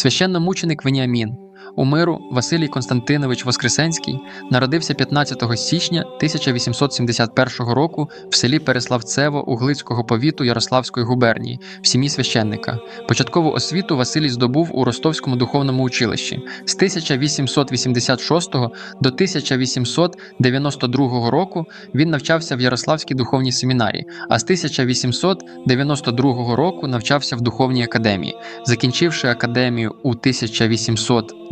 Священномученик Веніамін у миру Василій Константинович Воскресенський народився 15 січня 1871 року в селі Переславцево Углицького повіту Ярославської губернії в сім'ї священника. Початкову освіту Василій здобув у Ростовському духовному училищі з 1886 до 1892 року. Він навчався в Ярославській духовній семінарії, а з 1892 року навчався в духовній академії. Закінчивши академію у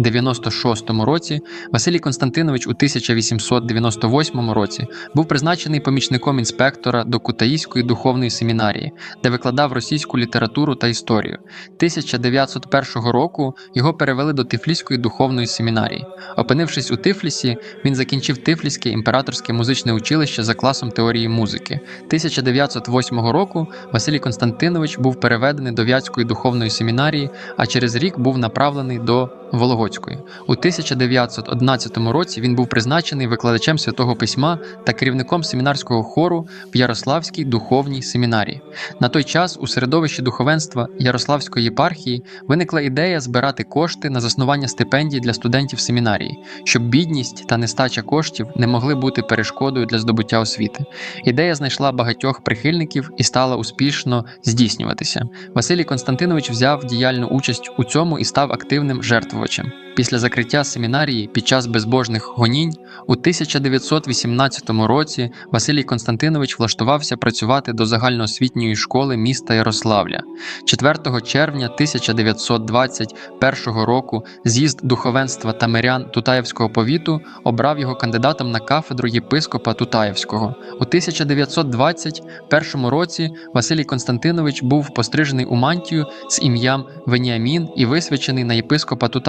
1896 році, Василій Константинович у 1898 році був призначений помічником інспектора до Кутаїської духовної семінарії, де викладав російську літературу та історію. 1901 року його перевели до Тифліської духовної семінарії. Опинившись у Тифлісі, він закінчив Тифліське імператорське музичне училище за класом теорії музики. 1908 року Василій Константинович був переведений до Вятської духовної семінарії, а через рік був направлений до Вологодської. У 1911 році він був призначений викладачем святого письма та керівником семінарського хору в Ярославській духовній семінарії. На той час у середовищі духовенства Ярославської єпархії виникла ідея збирати кошти на заснування стипендій для студентів семінарії, щоб бідність та нестача коштів не могли бути перешкодою для здобуття освіти. Ідея знайшла багатьох прихильників і стала успішно здійснюватися. Василій Константинович взяв діяльну участь у цьому і став активним жертвувачем. Після закриття семінарії під час безбожних гонінь у 1918 році Василій Константинович влаштувався працювати до загальноосвітньої школи міста Ярославля. 4 червня 1921 року з'їзд духовенства та мирян Тутаєвського повіту обрав його кандидатом на кафедру єпископа Тутаєвського. У 1921 році Василій Константинович був пострижений у мантію з ім'ям Веніамін і висвячений на єпископа Тутаєвського,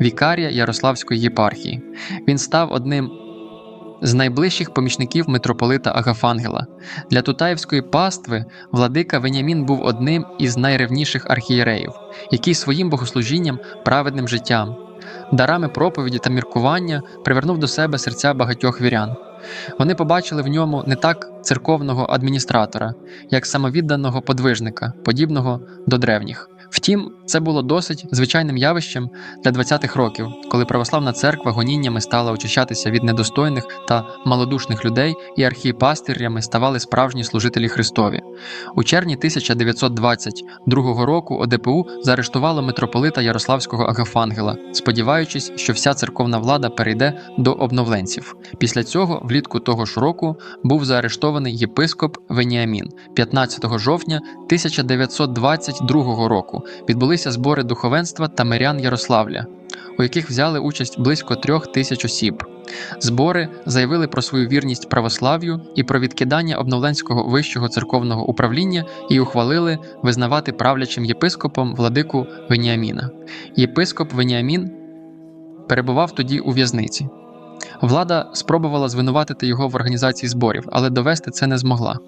вікарія Ярославської єпархії. Він став одним з найближчих помічників митрополита Агафангела. Для Тутаївської пастви владика Веніамін був одним із найревніших архієреїв, який своїм богослужінням, праведним життям, дарами проповіді та міркування привернув до себе серця багатьох вірян. Вони побачили в ньому не так церковного адміністратора, як самовідданого подвижника, подібного до древніх. Втім, це було досить звичайним явищем для 20-х років, коли православна церква гоніннями стала очищатися від недостойних та малодушних людей, і архієпастирями ставали справжні служителі Христові. У червні 1922 року ОДПУ заарештувало митрополита Ярославського Агафангела, сподіваючись, що вся церковна влада перейде до обновленців. Після цього, влітку того ж року, був заарештований єпископ Веніамін 15 жовтня 1922 року. Відбулися збори духовенства та мирян Ярославля, у яких взяли участь близько трьох тисяч осіб. Збори заявили про свою вірність православ'ю і про відкидання обновленського вищого церковного управління і ухвалили визнавати правлячим єпископом владику Веніаміна. Єпископ Веніамін перебував тоді у в'язниці. Влада спробувала звинуватити його в організації зборів, але довести це не змогла.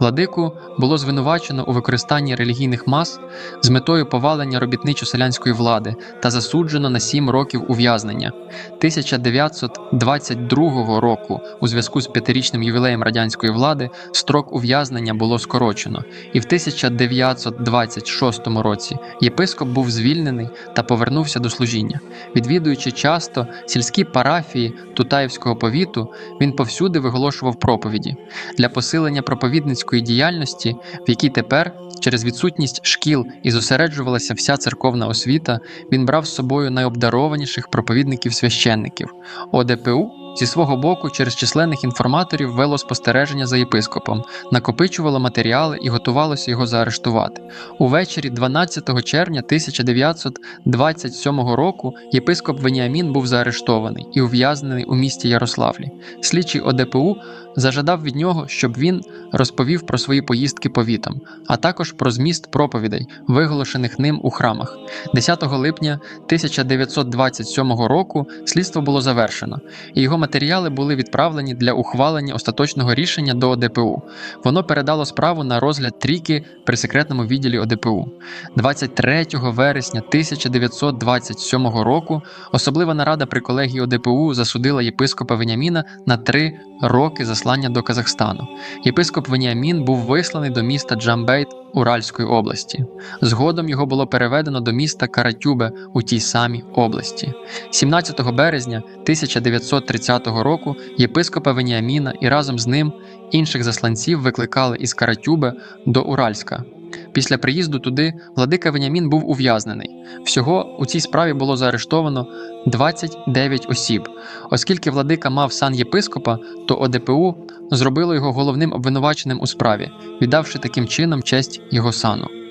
Владику було звинувачено у використанні релігійних мас з метою повалення робітничо-селянської влади та засуджено на 7 років ув'язнення. 1922 року, у зв'язку з п'ятирічним ювілеєм радянської влади, строк ув'язнення було скорочено, і в 1926 році єпископ був звільнений та повернувся до служіння. Відвідуючи часто сільські парафії Тутаївського повіту, він повсюди виголошував проповіді для посилення проповідницької діяльності, в якій тепер, через відсутність шкіл і зосереджувалася вся церковна освіта, він брав з собою найобдарованіших проповідників священників. ОДПУ зі свого боку через численних інформаторів вело спостереження за єпископом, накопичувало матеріали і готувалося його заарештувати. Увечері 12 червня 1927 року єпископ Веніамін був заарештований і ув'язнений у місті Ярославлі. Слідчий ОДПУ зажадав від нього, щоб він розповів про свої поїздки повітам, а також про зміст проповідей, виголошених ним у храмах. 10 липня 1927 року слідство було завершено, і його матеріали були відправлені для ухвалення остаточного рішення до ОДПУ. Воно передало справу на розгляд трійки при секретному відділі ОДПУ. 23 вересня 1927 року особлива нарада при колегії ОДПУ засудила єпископа Веніаміна на три роки заслання до Казахстану. Єпископ Веніамін був висланий до міста Джамбейт Уральської області. Згодом його було переведено до міста Каратюбе у тій самій області. 17 березня 1930 року єпископа Веніаміна і разом з ним інших засланців викликали із Каратюбе до Уральська. Після приїзду туди владика Веніамін був ув'язнений. Всього у цій справі було заарештовано 29 осіб. Оскільки владика мав сан єпископа, то ОДПУ зробило його головним обвинуваченим у справі, віддавши таким чином честь його сану.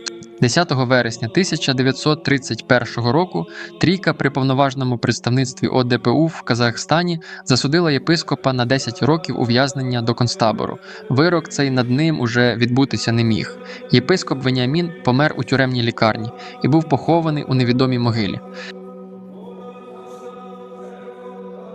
10 вересня 1931 року трійка при повноважному представництві ОДПУ в Казахстані засудила єпископа на 10 років ув'язнення до концтабору. Вирок цей над ним уже відбутися не міг. Єпископ Веніамін помер у тюремній лікарні і був похований у невідомій могилі.